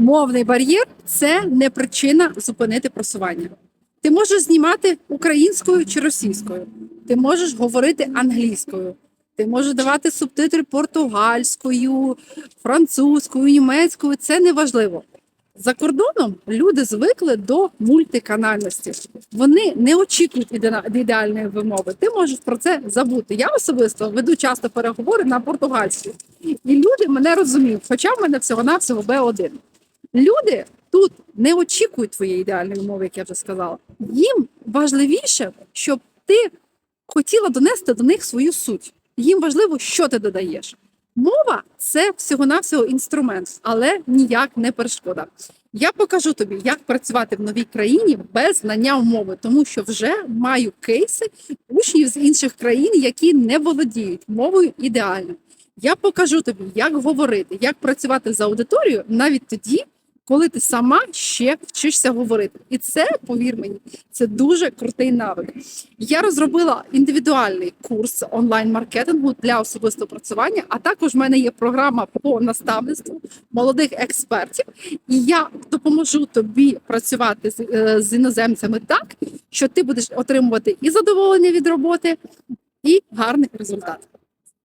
Мовний бар'єр це не причина зупинити просування. Ти можеш знімати українською чи російською, ти можеш говорити англійською, ти можеш давати субтитри португальською, французькою, німецькою. Це не важливо. За кордоном люди звикли до мультиканальності. Вони не очікують ідеальної вимови. Ти можеш про це забути. Я особисто веду часто переговори на португальській, і люди мене розуміють, хоча в мене всього-навсього Б1. Люди тут не очікують твоєї ідеальної мови, як я вже сказала. Їм важливіше, щоб ти хотіла донести до них свою суть. Їм важливо, що ти додаєш. Мова це всього-навсього інструмент, але ніяк не перешкода. Я покажу тобі, як працювати в новій країні без знання мови, тому що вже маю кейси учнів з інших країн, які не володіють мовою ідеально. Я покажу тобі, як говорити, як працювати з аудиторією навіть тоді, коли ти сама ще вчишся говорити. І це, повір мені, це дуже крутий навик. Я розробила індивідуальний курс онлайн-маркетингу для особистого працювання, а також в мене є програма по наставництву молодих експертів, і я допоможу тобі працювати з, е, з іноземцями так, що ти будеш отримувати і задоволення від роботи, і гарний результат.